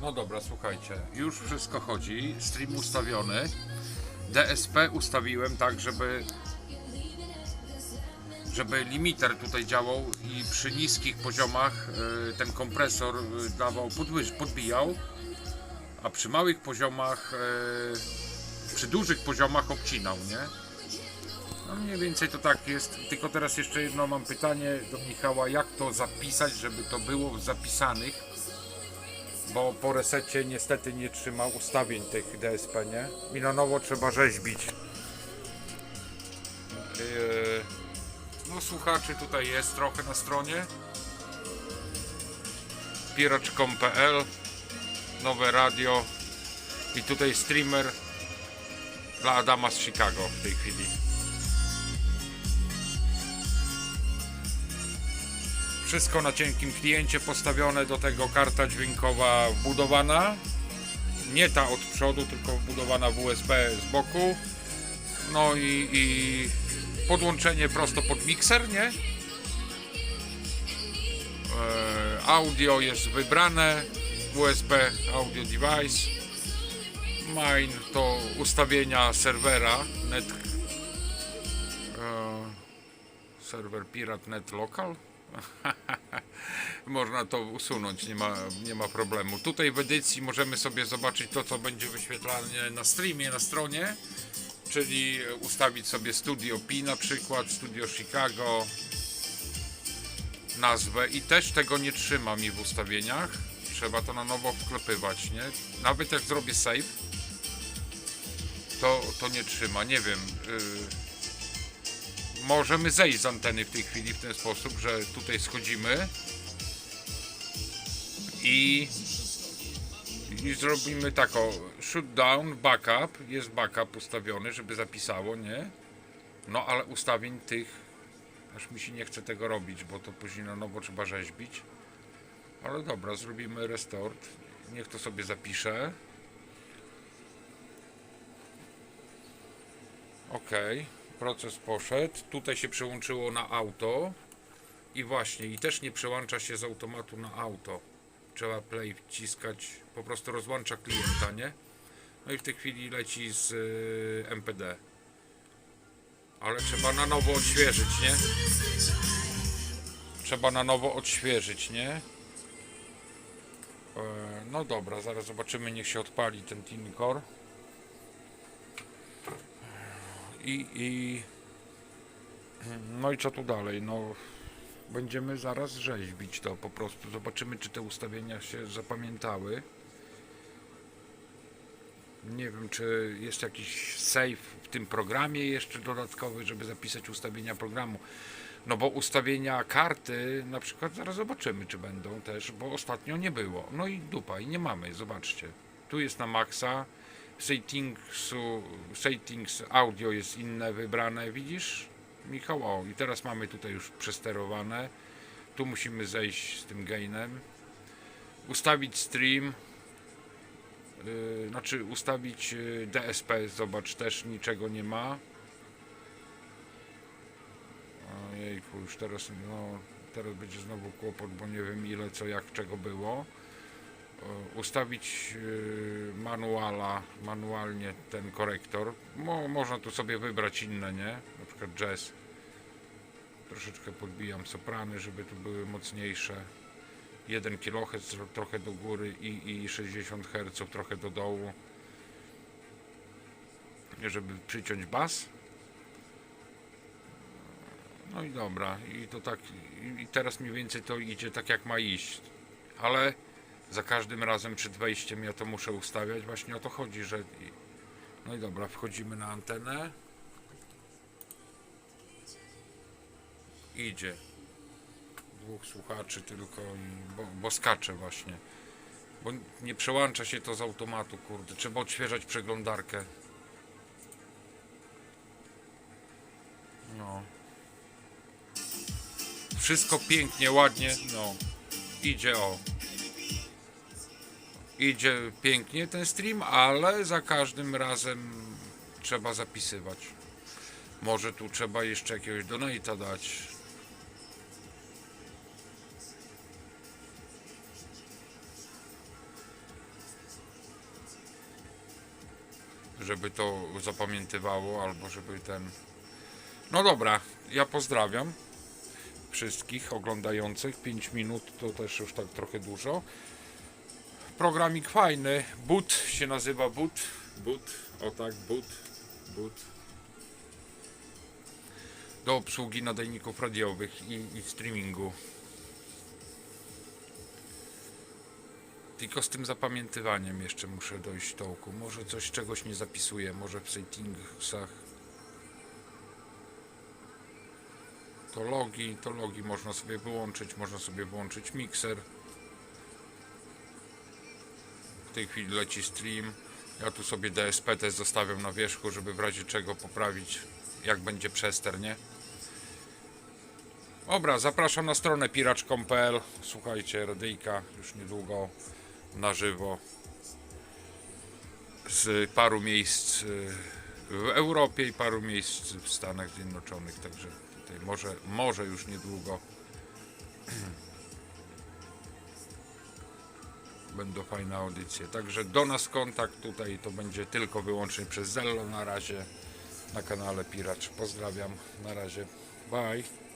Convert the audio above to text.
No dobra, słuchajcie, już wszystko chodzi, stream ustawiony. DSP ustawiłem tak, żeby żeby limiter tutaj działał i przy niskich poziomach y, ten kompresor y, dawał podbijał, a przy małych poziomach, y, przy dużych poziomach obcinał, nie? No mniej więcej to tak jest, tylko teraz jeszcze jedno mam pytanie do Michała, jak to zapisać, żeby to było w zapisanych bo po resecie niestety nie trzyma ustawień tych DSP, nie? I na nowo trzeba rzeźbić. Yy, no słuchaczy tutaj jest trochę na stronie. Piracz.com.pl Nowe radio i tutaj streamer dla Adama z Chicago w tej chwili. Wszystko na cienkim kliencie postawione, do tego karta dźwiękowa wbudowana. Nie ta od przodu, tylko wbudowana w USB z boku. No i, i podłączenie prosto pod mikser, nie? E, audio jest wybrane. USB audio device. Mine to ustawienia serwera net. E, serwer Pirate Net Local. Można to usunąć, nie ma, nie ma problemu. Tutaj w edycji możemy sobie zobaczyć to, co będzie wyświetlane na streamie, na stronie, czyli ustawić sobie Studio P na przykład, Studio Chicago, nazwę i też tego nie trzyma mi w ustawieniach. Trzeba to na nowo wklepywać, nie? Nawet jak zrobię save, to, to nie trzyma, nie wiem. Yy możemy zejść z anteny w tej chwili w ten sposób, że tutaj schodzimy i, i zrobimy tak o shoot down, backup, jest backup ustawiony, żeby zapisało, nie? No ale ustawień tych, aż mi się nie chce tego robić, bo to później na nowo trzeba rzeźbić. Ale dobra, zrobimy restart, niech to sobie zapisze. Okej proces poszedł. Tutaj się przełączyło na auto. I właśnie, i też nie przełącza się z automatu na auto. Trzeba play wciskać, po prostu rozłącza klienta, nie? No i w tej chwili leci z y, MPD. Ale trzeba na nowo odświeżyć, nie? Trzeba na nowo odświeżyć, nie? E, no dobra, zaraz zobaczymy, niech się odpali ten Tincore i, i no i co tu dalej? No będziemy zaraz rzeźbić to po prostu. Zobaczymy, czy te ustawienia się zapamiętały. Nie wiem, czy jest jakiś save w tym programie jeszcze dodatkowy, żeby zapisać ustawienia programu. No bo ustawienia karty, na przykład zaraz zobaczymy, czy będą też, bo ostatnio nie było. No i dupa, i nie mamy, zobaczcie. Tu jest na maksa, settingsu, settings audio jest inne wybrane, widzisz? Michał, o i teraz mamy tutaj już przesterowane. Tu musimy zejść z tym gainem. Ustawić stream. Yy, znaczy ustawić yy, DSP, zobacz, też niczego nie ma. Ojejku, już teraz, no, teraz będzie znowu kłopot, bo nie wiem ile, co, jak, czego było ustawić e, manuala, manualnie ten korektor. Mo, można tu sobie wybrać inne, nie? Na przykład jazz. Troszeczkę podbijam soprany, żeby tu były mocniejsze. 1 kHz trochę do góry i, i 60 Hz trochę do dołu. Żeby przyciąć bas. No i dobra, i to tak, i teraz mniej więcej to idzie tak jak ma iść. Ale za każdym razem przed wejściem ja to muszę ustawiać. Właśnie o to chodzi, że. No i dobra, wchodzimy na antenę. Idzie. Dwóch słuchaczy tylko, i, bo, bo skacze właśnie. Bo nie przełącza się to z automatu, kurde. Trzeba odświeżać przeglądarkę. No. Wszystko pięknie, ładnie, no. Idzie o idzie pięknie ten stream, ale za każdym razem trzeba zapisywać. Może tu trzeba jeszcze jakiegoś donate'a dać. Żeby to zapamiętywało, albo żeby ten... No dobra, ja pozdrawiam wszystkich oglądających. 5 minut to też już tak trochę dużo. Programik fajny. Boot się nazywa Boot. Boot. O tak, Boot. Boot. Do obsługi nadajników radiowych i, i streamingu. Tylko z tym zapamiętywaniem jeszcze muszę dojść do tołku. Może coś czegoś nie zapisuję, może w settingsach. To logi, to logi można sobie wyłączyć, można sobie wyłączyć mikser. Tej chwili leci stream. Ja tu sobie DSP też zostawiam na wierzchu, żeby w razie czego poprawić, jak będzie przester, nie? Dobra, zapraszam na stronę piracz.pl. Słuchajcie, radyjka już niedługo na żywo z paru miejsc y, w Europie i paru miejsc w Stanach Zjednoczonych, także tutaj może, może już niedługo będą fajne audycje. Także do nas kontakt tutaj to będzie tylko wyłącznie przez Zello na razie na kanale Piracz. Pozdrawiam, na razie, bye.